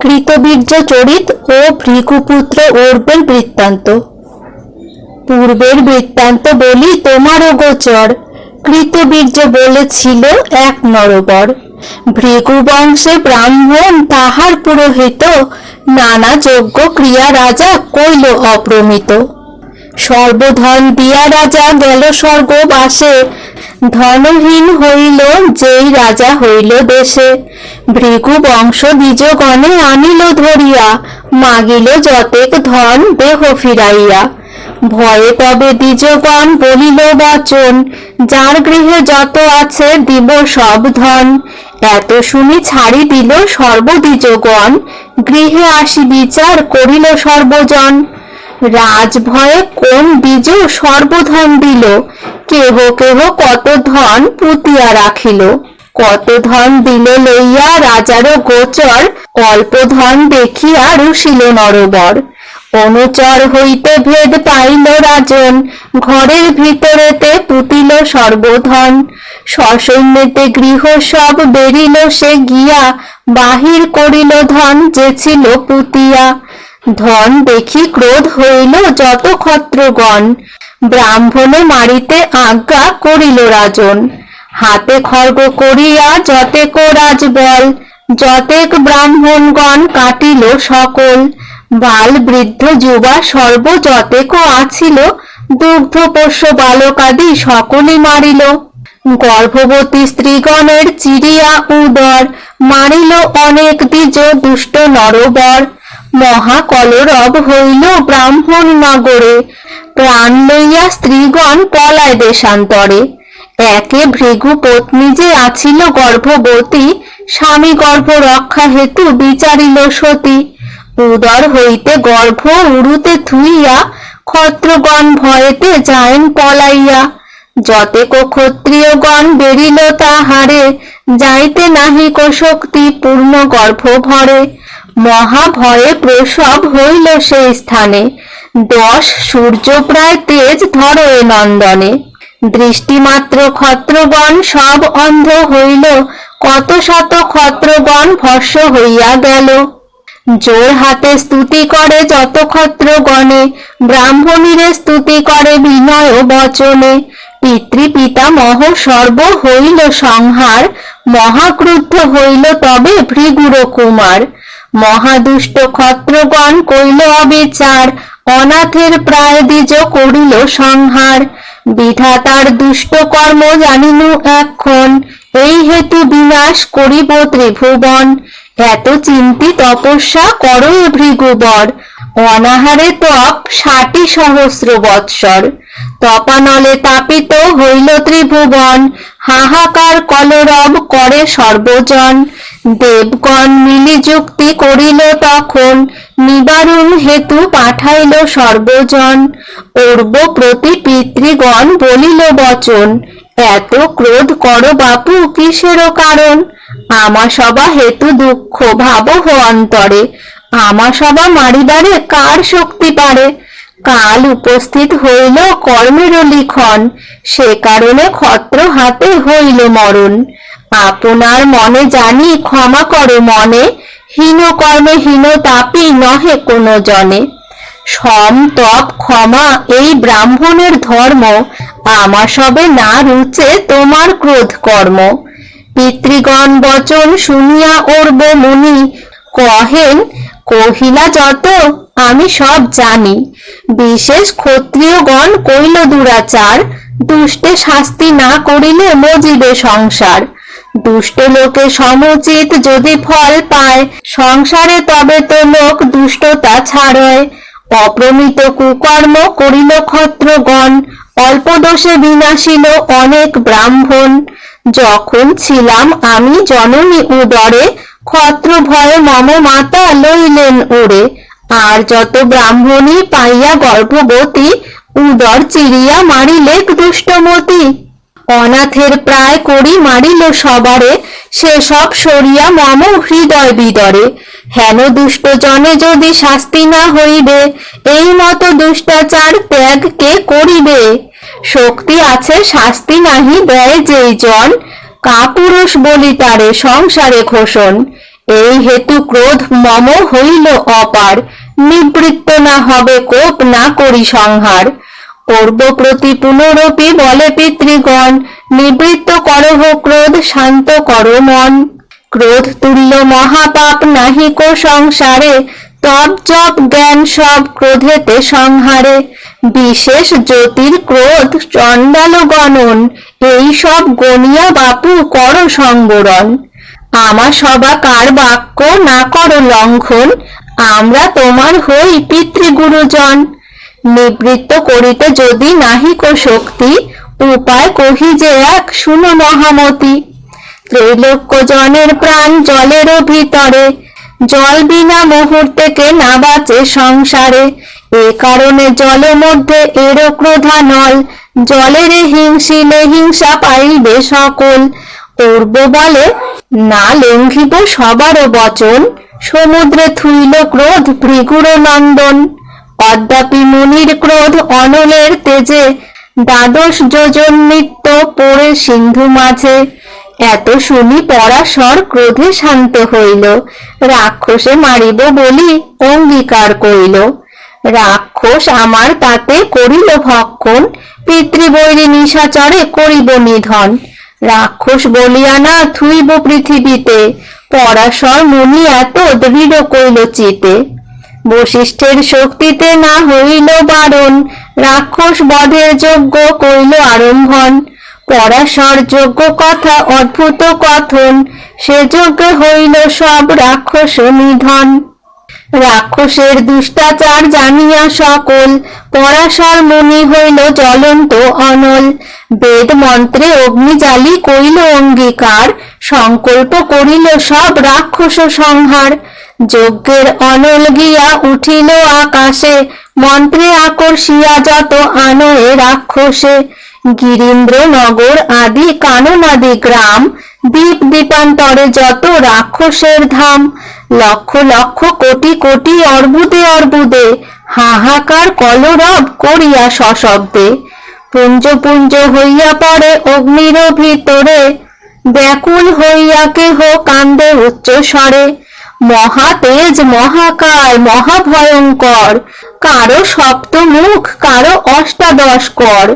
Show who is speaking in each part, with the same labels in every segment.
Speaker 1: কৃতবীর্য চরিত ও ভৃগুপুত্র অর্বের বৃত্তান্ত। পূর্বের বৃত্তান্ত বলি তোমারও গোচর কৃতবীর্য বলেছিল এক নরবর। ভৃগু বংশে ব্রাহ্মণ তাহার পুরোহিত, নানা যজ্ঞ ক্রিয়া রাজা কইল অপ্রমিত। সর্বধন দিয়া রাজা গেল স্বর্গবাসে ধনহীন হইল, যেই রাজা হইল দেশে। ভৃগু বংশ দ্বিজগণে আনিল ধরিয়া, মাগিল যতেক ধন দেহ ফিরাইয়া। ভয়ে তবে দ্বিজগণ বলিল, বচন, যার গৃহে যত আছে দিব সব ধন। এত শুনি ছাড়ি দিল সর্বদ্বিজগণ, গৃহে আসি বিচার করিল সর্বজন। রাজ ভয়ে কোন দ্বিজ সর্বধন দিল? কেহ কেহ কত ধন পুতিয়া রাখিল। কত ধন দিল লইয়া রাজারও গোচর, অল্প ধন দেখিয়া রুশিল নরবর। অনুচর হইতে ভেদ পাইল রাজন, ঘরের ভিতরেতে পুতিল সর্বধন। সসৈন্যতে গৃহ সব বেরিল সে গিয়া, বাহির করিল ধন যে ছিল পুতিয়া। ধন দেখি ক্রোধ হইল যত ক্ষত্রগণ ব্রাহ্মণে মারিতে আজ্ঞা করিল রাজন। হাতে খর্গ করিয়া যতেক রাজবল, যতেক ব্রাহ্মণগণ কাটিল সকল। বাল বৃদ্ধ যুবা সর্ব যতেক আছিল, দুগ্ধ পোষ্য বালকাদি সকলে মারিল। গর্ভবতী স্ত্রীগণের চিরিয়া উদর, মারিল অনেক দ্বিজ দুষ্ট নরবর। মহাকলরব হইল ব্রাহ্মণ নগরে। প্রাণ লইয়া স্ত্রীগণ পলায় দেশান্তরে। একে ভৃগু পত্নী যে আছিল গর্ভবতী, স্বামী গর্ভ রক্ষা হেতু বিচারিল সতী। উদর হইতে গর্ভ উড়ুতে থুইয়া, ক্ষত্রগণ ভয়েতে যায়েন পলাইয়া। যতেক ক্ষত্রিয়গণ বেরিল তাহারে, যাইতে নাহিক শক্তি পূর্ণ গর্ভ ভরে মহাভয়ে প্রসব হইল সেই স্থানে। দশ সূর্য প্রায় তেজ ধরো নন্দনে। দৃষ্টিমাত্র ক্ষত্রগণ সব অন্ধ হইল, কত শত ক্ষত্রগণ ভস্য হইয়া গেল। জোর হাতে স্তুতি করে যত ক্ষত্রগণে, ব্রাহ্মণীরে স্তুতি করে বিনয় বচনে। পিতৃ পিতামহ সর্ব হইল সংহার, মহাক্রুদ্ধ হইল তবে ভৃগুর কুমার মহাদুষ্ট ক্ষত্রগণ কইল অবিচার, অনাথের প্রায় দ্বিজ করিল সংহার। বিধাতার দুষ্ট কর্ম জানিনু এখন, এই হেতু বিনাশ করিব ত্রিভুবন। এত চিন্তি তপস্যা করো ভৃগুবর অনাহারে তপ ষাটি সহস্র বৎসর। তপানলে তাপিত হইল ত্রিভুবন, হাহাকার কলরব করে সর্বজন। দেবগণ মিলি যুক্তি করিল তখন, নিবারণ হেতু পাঠাইল সর্বজন। পূর্ব প্রতি পিতৃগণ বলিল, বচন, এত ক্রোধ কর বাপু কিসেরও কারণ? আমা সবা হেতু দুঃখ ভাবহ অন্তরে। আমা সবা মারিবারে কার শক্তি পারে কাল উপস্থিত হইল কর্মের লিখন, সে কারণে ক্ষত্র হাতে হইল মরণ। আপনার মনে জানি ক্ষমা করো মনে, হীন কর্মে হীন তাপি নহে কোনো জনে। সম তপ ক্ষমা এই ব্রাহ্মণের ধর্ম আমা সবে না রুচে তোমার ক্রোধ কর্ম। পিতৃগণ বচন শুনিয়া ওরব মুনি, কহেন কহিলা যত, আমি সব জানি। বিশেষ ক্ষত্রিয়গণ কইল দুরাচার, দুষ্টে শাস্তি না করিলে মজিবে সংসার। দুষ্ট লোকে সমুচিত যদি ফল পায়, সংসারে তবে তো লোক দুষ্টতা ছাড়য়। অপ্রমিত কুকর্ম করিল ক্ষত্রগণ, অল্প দোষে বিনাশিল অনেক ব্রাহ্মণ। যখন ছিলাম আমি জননী উদরে ক্ষত্র ভয়ে মম মাতা লইলেন ওরে। আর যত ব্রাহ্মণী পাইয়া গর্ভবতী, উদর চিরিয়া মারিলে দুষ্টমতি। অনাথের প্রায় করি মারিল সবারে সেসব সরিয়া মম হৃদয় বিদরে। হেন দুষ্ট জনে যদি শাস্তি না হইবে, এই মতো দুষ্টাচার ত্যাগ কে করিবে? শক্তি আছে, শাস্তি নাহি দেয় যেই জন। কাপুরুষ বলি তারে সংসারে ঘোষণ। এই হেতু ক্রোধ মম হইল অপার। নিবৃত্ত না হবে কোপ না করি সংহার। পূর্ব প্রতি পুনরপি বলে পিতৃগণ, নিবৃত্ত করহ ক্রোধ শান্ত কর মন। ক্রোধ তুল্য মহাপাপ নাহিক সংসারে তপ জপ জ্ঞান সব ক্রোধেতে সংহারে। বিশেষ জ্যোতির ক্রোধ চণ্ডাল গণন, এই সব গনিয়া বাপু কর সংবরণ। আমার সবা কার বাক্য না করো লঙ্ঘন, আমরা তোমার হই পিতৃগুরুজন। নিবৃত্ত করিতে যদি নাহিক শক্তি, উপায় কহি যে এক, শুনো মহামতি। ত্রৈলোক্য জনের প্রাণ জলেরও ভিতরে জল বিনা মুহূর্তেকে না বাঁচে সংসারে। এ কারণে জলের মধ্যে এরো ক্রোধানল জলের হিংসিলে হিংসা পাইবে সকল। পূর্ব বলে, না লঙ্ঘিব সবারও বচন। সমুদ্রে থুইল ক্রোধ ভৃগুর নন্দন। অদ্যাপি মুনির ক্রোধ অনলের তেজে। দ্বাদশ যোজন নিত্য পড়ে সিন্ধু মাঝে। এত শুনি পরাশর ক্রোধে শান্ত হইল। রাক্ষসে মারিব বলি অঙ্গীকার করিল। রাক্ষস আমার তাতে করিল ভক্ষণ, পিতৃবৈরী নিশাচরে করিব নিধন। রাক্ষস বলিয়া না থুইব পৃথিবীতে পরাশর মুনি এত দৃঢ় কইল চিতে। বশিষ্ঠের শক্তিতে না হইল বারণ, রাক্ষস বধের যোগ্য কইল আরম্ভন পরাশর যোগ্য কথা, অদ্ভুত কথন। সে যোগ্য হইল সব রাক্ষস নিধন। রাক্ষসের দুষ্টাচার জানিয়া সকল, পরাশর মুনি হইল জ্বলন্ত অনল। বেদ মন্ত্রে অগ্নিজালি কইল অঙ্গীকার, সংকল্প করিল সব রাক্ষস সংহার। যজ্ঞের অনল গিয়া উঠিল আকাশে, মন্ত্রে আকর্ষিয়া যত আনয়ে রাক্ষসে। গিরীন্দ্র নগর আদি কাননাদি গ্রাম দ্বীপ দ্বীপান্তরে যত রাক্ষসের ধাম, লক্ষ লক্ষ কোটি কোটি অর্বুদে অর্বুদে হাহাকার কলরব করিয়া সশব্দে। পুঞ্জ পুঞ্জ হইয়া পড়ে অগ্নির ভিতরে, ব্যাকুল হইয়া কেহ কান্দে উচ্চ স্বরে। মহা তেজ মহাকায়, মহাভয়ঙ্কর, কারও সপ্তমুখ, কারও অষ্টাদশ কর।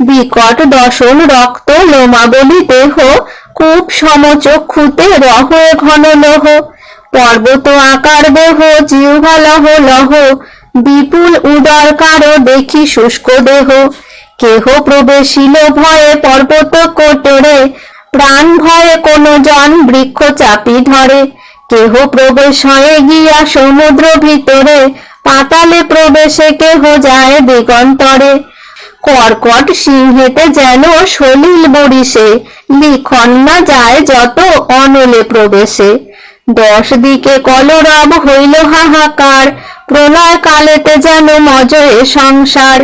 Speaker 1: বিকট দশন রক্ত, লোমাবলী, দেহ, কূপ, সমচক্ষুতে রহে, ঘন লোহ, পর্বত আকার দেহ জিহ্বা লহ লহ, বিপুল উদর কারও দেখি শুষ্ক দেহ, কেহ প্রবেশিল ভয়ে পর্বত কোটরে, প্রাণ ভয়ে কোন জন বৃক্ষ চাপি ধরে, কেহ প্রবেশ হয়ে গিয়া সমুদ্র ভিতরে, পাতালে প্রবেশে কেহ যায় দিগন্তরে কর্কট সিংহেতে যেন সলিল বরিশে লিখন না যায় যত অনলে প্রবেশে। দশ দিকে কলরব হইল হাহাকার, প্রলয় কালেতে যেন মজয়ে সংসার।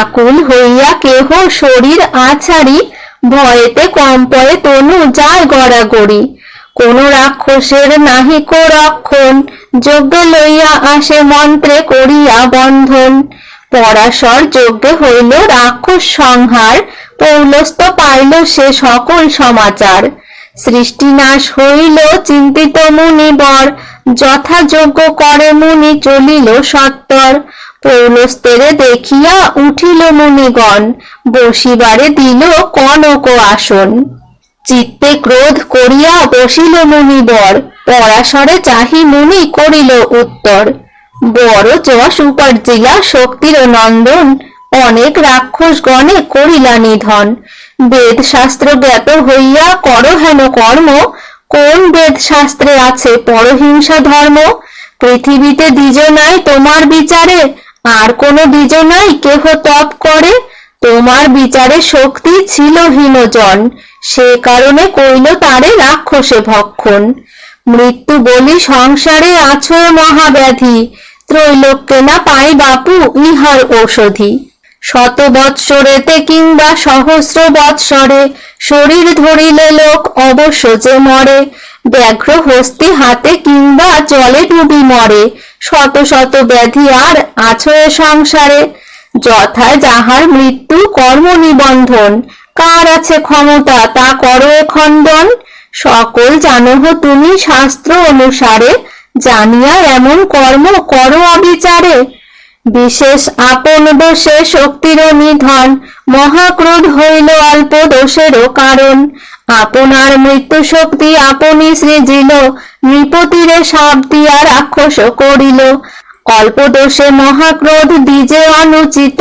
Speaker 1: আকুল হইয়া কেহ শরীর আছাড়ি, ভয়েতে কম্পয়ে তনু যায় গড়াগড়ি। কোন রাক্ষসের নাহিক রক্ষণ, যজ্ঞ লইয়া আসে মন্ত্রে করিয়া বন্ধন। পরাশর যজ্ঞে হইল রাক্ষস সংহার, পৌলস্ত পাইল সে সকল সমাচার। সৃষ্টিনাশ হইল, চিন্তিত মুনিবর যথাযোগ্য করে মুনি চলিল সত্তর। পৌলস্তেরে দেখিয়া উঠিল মুনিগণ, বসিবারে দিল কনক আসন। চিত্তে ক্রোধ করিয়া বসিল মুনিবর, পরাশরে চাহি মুনি করিল উত্তর। বড় যশ উপার্জিলা শক্তির নন্দন। অনেক রাক্ষস গণে করিলা নিধন। বেদ শাস্ত্র জ্ঞাত হইয়া কর হেন কর্ম। কোন বেদ শাস্ত্রে আছে পরহিংসা ধর্ম? পৃথিবীতে দ্বিজ নাই তোমার বিচারে। আর কোন দ্বিজ নাই কেহ তপ করে। তোমার বিচারে শক্তি ছিল হীনজন। সে কারণে কইল তারে রাক্ষসে ভক্ষণ। মৃত্যু বলি সংসারে আছো মহাব্যাধি। ত্রৈলোক্যে না পাই বাপু ইহার ঔষধি। শত বৎসরেতে কিংবা সহস্র বৎসরে শরীর ধরিলে লোক অবশ্য যে মরে, ব্যাঘ্র হস্তি হাতে কিংবা জলে ডুবি মরে, শত শত ব্যাধি আর আছো এ সংসারে, যথায় যাহার মৃত্যু কর্ম নিবন্ধন, কার আছে ক্ষমতা তা করো খণ্ডন, সকল জানহ তুমি শাস্ত্র অনুসারে জানিয়া এমন কর্ম করো অবিচারে। বিশেষ আপন দোষে শক্তির নিধন, মহাক্রোধ হইল অল্প দোষেরও কারণ। আপনার মৃত্যু শক্তি আপনি সৃজিল, নৃপতিরে সাপ দিয়া রাক্ষস করিল। অল্প দোষে মহাক্রোধ দ্বিজে অনুচিত,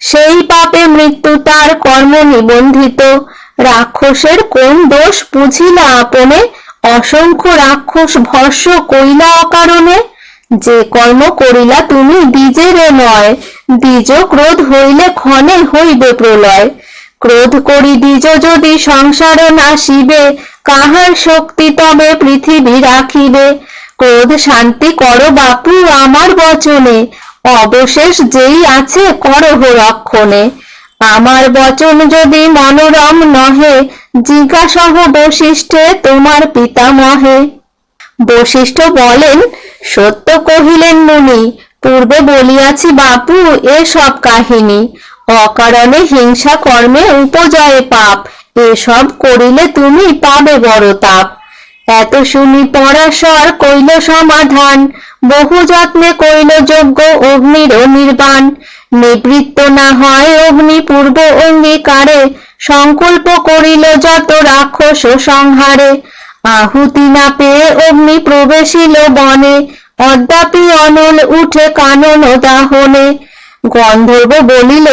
Speaker 1: সেই পাপে মৃত্যু তার কর্ম নিবন্ধিত। রাক্ষসের কোন দোষ বুঝিলা আপনে? অসংখ্য রাক্ষস ভস্য কইলা অকারণে, যে কর্ম করিলা তুমি দ্বিজেরে নয় দ্বিজ ক্রোধ হইলে ক্ষণে হইবে প্রলয়। ক্রোধ করি দ্বিজ যদি সংসার নাশিবে কাহার শক্তি তবে পৃথিবী রাখিবে? ক্রোধ শান্তি করো বাপু আমার বচনে, অবশেষ যেই আছে করহ রক্ষণে। আমার বচন যদি মনোরম নহে জিজ্ঞাসহ বশিষ্ঠে, তোমার পিতামহে। বশিষ্ঠ বলেন, সত্য কহিলেন মুনি, পূর্বে বলিয়াছি বাপু এসব কাহিনী। অকারণে হিংসা কর্মে উপজয়ে পাপ এসব করিলে তুমি পাবে বড় তাপ। এত শুনি পরাশর কইল সমাধান, বহু যত্নে কইল যোগ্য অগ্নির নির্বাণ নিবৃত্ত না হয় অগ্নি পূর্ব অঙ্গীকারে সংকল্প করিল যত রাক্ষস সংহারে। আহুতি না পেয়ে অগ্নি প্রবেশিল বনে। অদ্যাপি অনল উঠে কানন দাহনে। গন্ধর্ব বলিল,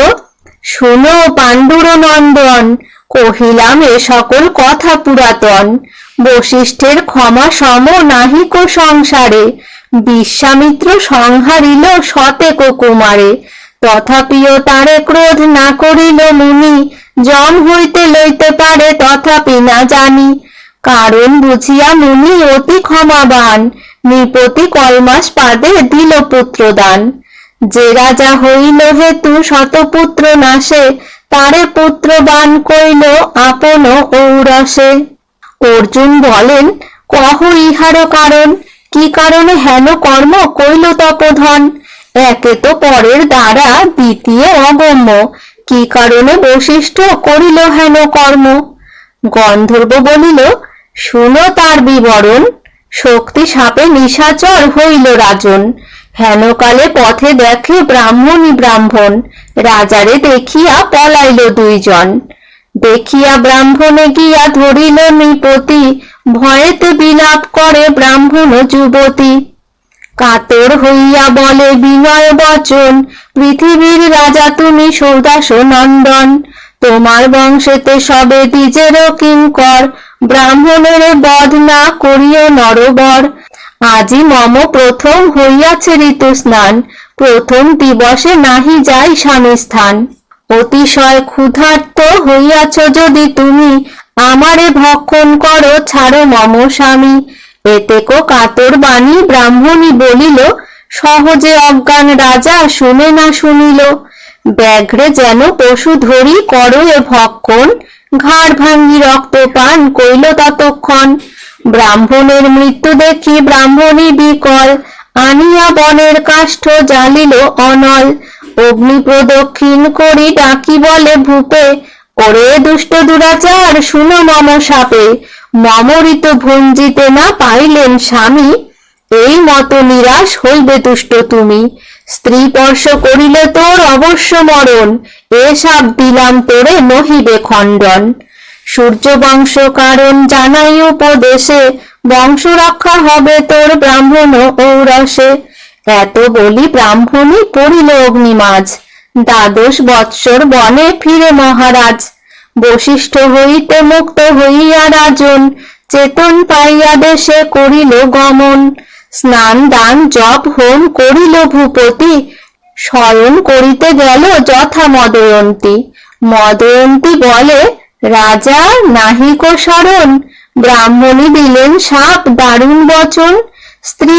Speaker 1: শুনো পাণ্ডুর নন্দন কহিলাম এ সকল কথা পুরাতন। বশিষ্ঠের ক্ষমা সম নাহিক সংসারে। বিশ্বামিত্র সংহারিল শতেক কুমারে। তথাপিও তারে ক্রোধ না করিল মুনি। জম হইতে লইতে পারে তথাপি না জানি। কারণ বুঝিয়া মুনি অতি ক্ষমাবান, নৃপতি কলমাস পাদে দিল পুত্রদান। যে রাজা হইল হেতু শতপুত্র নাশে, তারে পুত্র পুত্রবান কইল আপন ঔরসে। অর্জুন বলেন, কহ ইহার কারণ? কি কারণে হেন কর্ম কইল তপধন? একে তো পরের দ্বারা দ্বিতীয় অগম্য। কি কারণে বৈশিষ্ট্য করিল হেন কর্ম? গন্ধর্ব বলিল, শুনো তার বিবরণ। শক্তি সাপে নিশাচর হইল রাজন। হেনকালে পথে দেখে ব্রাহ্মণী ব্রাহ্মণ। রাজারে দেখিয়া পলাইল দুইজন। দেখিয়া ব্রাহ্মণে গিয়া ধরিল নৃপতি। ভয়েতে বিলাপ করে ব্রাহ্মণ যুবতী। কাতর হইয়া বলে বিনয় বচন, পৃথিবীর রাজা তুমি সৌদাস নন্দন। তোমার বংশেতে সবে দ্বিজেরও কিঙ্কর, ব্রাহ্মণের বধ না করিও নরবর। আজি মম প্রথম হইয়াছে ঋতু স্নান প্রথম দিবসে নাহি যাই স্বামী স্থান অতিশয় ক্ষুধার্ত হইয়াছ যদি তুমি, আমারে ভক্ষণ করো, ছাড়ো মম স্বামী। এতেকো কাতর বাণী ব্রাহ্মণী বলিল, সহজে অজ্ঞান রাজা শুনে না শুনিল। ব্যাঘ্রে যেন পশু ধরি করো এ ভক্ষণ, ঘাড় ভাঙ্গি রক্ত পান কইল ততক্ষণ। ব্রাহ্মণের মৃত্যু দেখি ব্রাহ্মণী বিকল, আনিয়া বনের কাষ্ঠ জ্বালিল অনল। অগ্নি প্রদক্ষিণ করি ডাকি বলে ভূপে ওরে দুষ্ট দুরাচার, শুনো মম সাপে। মমরিত ভঞ্জিতে না পাইলেন স্বামী। এই মত নিরাশ হইবে তুষ্ট তুমি। স্ত্রী স্পর্শ করিলে তোর অবশ্য মরণ। এ সাপ দিলাম তোরে নহিবে খণ্ডন। সূর্য বংশ কারণ জানাই উপদেশে, বংশ রক্ষা হবে তোর ব্রাহ্মণ ঔরসে। এত বলি ব্রাহ্মণী পড়িল অগ্নিমাজ দ্বাদশ বৎসর বনে ফিরে মহারাজ। বশিষ্ঠ হইতে মুক্ত হইয়া রাজন, চেতন পাইয়া দেশে করিল গমন। স্নান দান, জপ, হোম করিল ভূপতি। শয়ন করিতে গেল যথা মদয়ন্তী। মদয়ন্তী বলে, রাজা নাহিক শরণ। ব্রাহ্মণী দিলেন সাপ, দারুণ বচন। স্ত্রী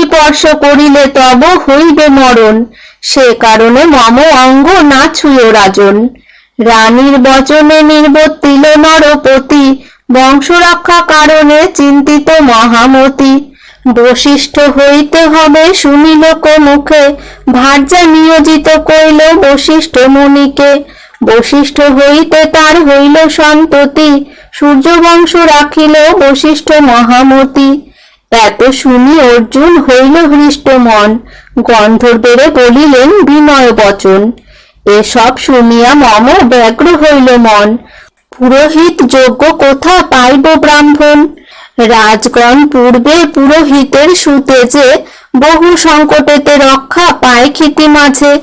Speaker 1: করিলে তব হইবে মরণ। সে কারণে মম অঙ্গ না ছুঁয় রাজন। রানীর বচনে নির্বর্তিল নরপতি, বংশরক্ষা কারণে চিন্তিত মহামতি। বশিষ্ঠ হইতে হবে শুনিল মুখে ভার্যা নিয়োজিত কইল বশিষ্ঠ মুনিকে। বশিষ্ঠ হইতে তার হইল সন্ততি, সূর্যবংশ রাখিল বশিষ্ঠ মহামতি। এত শুনি অর্জুন হইল হৃষ্ট মন। গন্ধর্বেরে বলিলেন, বিনয় বচন। এসব শুনিয়া মম ব্যগ্র হইল মন। পুরোহিত যোগ্য কোথা পাইব ব্রাহ্মণ? রাজগণ পূর্বে পুরোহিতের সুতে যে বহু সংকটেতে রক্ষা পায় ক্ষিতি মাঝে।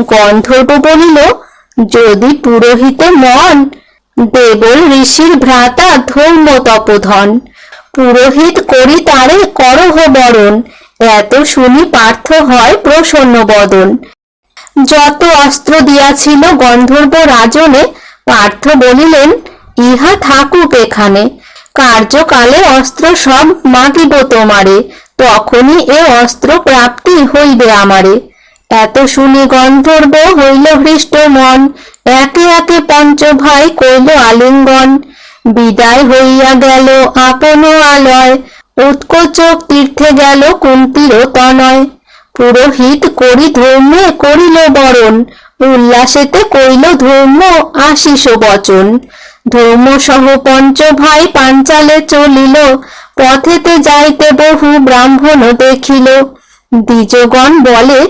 Speaker 1: গন্ধর্ব বলিল, যদি পুরোহিতে মন, দেবল ঋষির ভ্রাতা ধর্ম তপধন পুরোহিত করি তারে করহ বরণ, এত শুনি পার্থ হয় প্রসন্ন বদন। যত অস্ত্র দিয়াছিল গন্ধর্ব রাজনে, পার্থ বলিলেন, ইহা থাকুক এখানে, কার্যকালে অস্ত্র সব মাগিব তোমারে, তখনই এ অস্ত্র প্রাপ্তি হইবে আমারে। এত শুনি গন্ধর্ব হইল হৃষ্ট মন একে একে পঞ্চ ভাই কইল আলিঙ্গন বিদায় হইয়া গেল আপন আলয়। উৎকোচক তীর্থে গেল কুন্তির তনয়। পুরোহিত করি ধর্মে করিল বরণ, উল্লাসেতে কইল ধর্ম আশিস বচন। ধর্ম সহ পঞ্চ ভাই পাঞ্চালে চলিল, পথেতে যাইতে বহু ব্রাহ্মণ দেখিল। দ্বিজগণ বলে,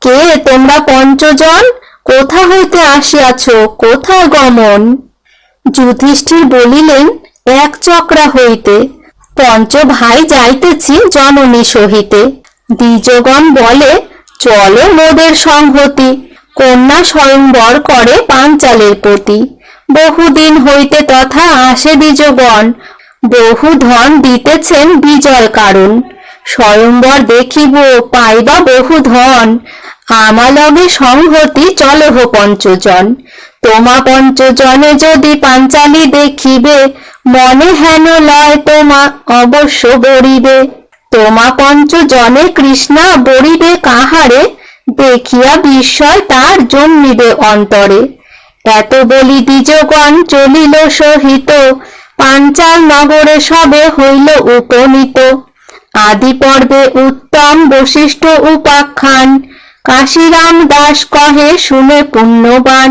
Speaker 1: কে তোমরা পঞ্চজন? কোথা হইতে আসিয়াছ? কোথায় গমন? যুধিষ্ঠির বলিলেন, এক চক্রা হইতে পঞ্চ ভাই যাইতেছি জননী সহিতে। দ্বিজগণ বলে, চলো মোদের সংহতি। কন্যা স্বয়ংবর করে পাঞ্চালের প্রতি। বহুদিন হইতে তথা আসে দ্বিজগণ। বহু ধন দিতেছেন বিজয় কারণ স্বয়ংবর দেখিব, পাইবা বহু ধন। আমালগে সংহতি চলহ পঞ্চজন। তোমা পঞ্চজনে যদি পাঞ্চালি দেখিবে, মনে হেন লয় তোমা অবশ্য বরিবে তোমা পঞ্চজনে কৃষ্ণা বরিবে কাহারে, দেখিয়া বিস্ময় তার জন্মিবে অন্তরে। এত বলি দ্বিজগণ চলিল সহিত, পাঞ্চাল নগরে সবে হইল উপনীত। আদি পর্বে উত্তম বশিষ্ঠ উপাখ্যান, কাশিরাম দাস কহে শুনে পুণ্যবান।